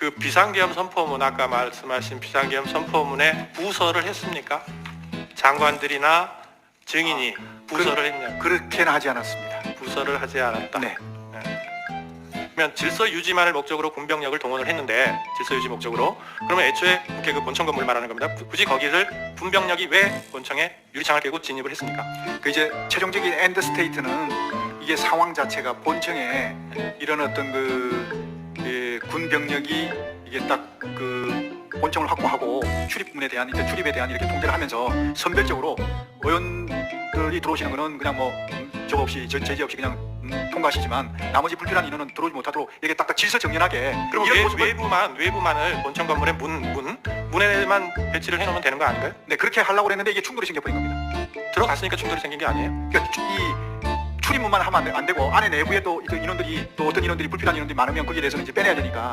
그 비상계엄 선포문 아까 말씀하신 비상계엄 선포문에 부서를 했습니까? 장관들이나 증인이 부서를 했냐? 그렇게는 하지 않았습니다. 부서를 하지 않았다. 네. 그러면 질서 유지만을 목적으로 군병력을 동원을 했는데 질서 유지 목적으로 그러면 애초에 국회 그 본청 건물 말하는 겁니다. 구- 굳이 거기를 군병력이 왜 본청에 유리창을 깨고 진입을 했습니까? 그 이제 최종적인 엔드 스테이트는 이게 상황 자체가 본청에 이런 어떤 그 예, 군병력이 이게 딱그 본청을 확보하고 출입문에 대한 이제 출입에 대한 이렇게 통제를 하면서 선별적으로 의원들이 들어오시는 거는 그냥 뭐 음, 저 없이 전 제재 없이 그냥 음, 통과하시지만 나머지 불필요한 인원은 들어오지 못하도록 이렇게 딱딱 질서 정연하게 그럼 이런 외, 모습을 외 부만 외부만을 본청 건물의 문, 문 문에만 배치를 해놓으면 되는 거 아닌가요? 네, 그렇게 하려고 했는데 이게 충돌이 생겨버린 겁니다. 들어갔으니까 충돌이 생긴 게 아니에요? 그러니까 주- 이 출입문만 하면 안, 되- 안 되고 안에 내부에 또 인원들이 또 어떤 인원들이 불필요한 인원들이 많으면 거기에 대해서는 이제 빼내야 되니까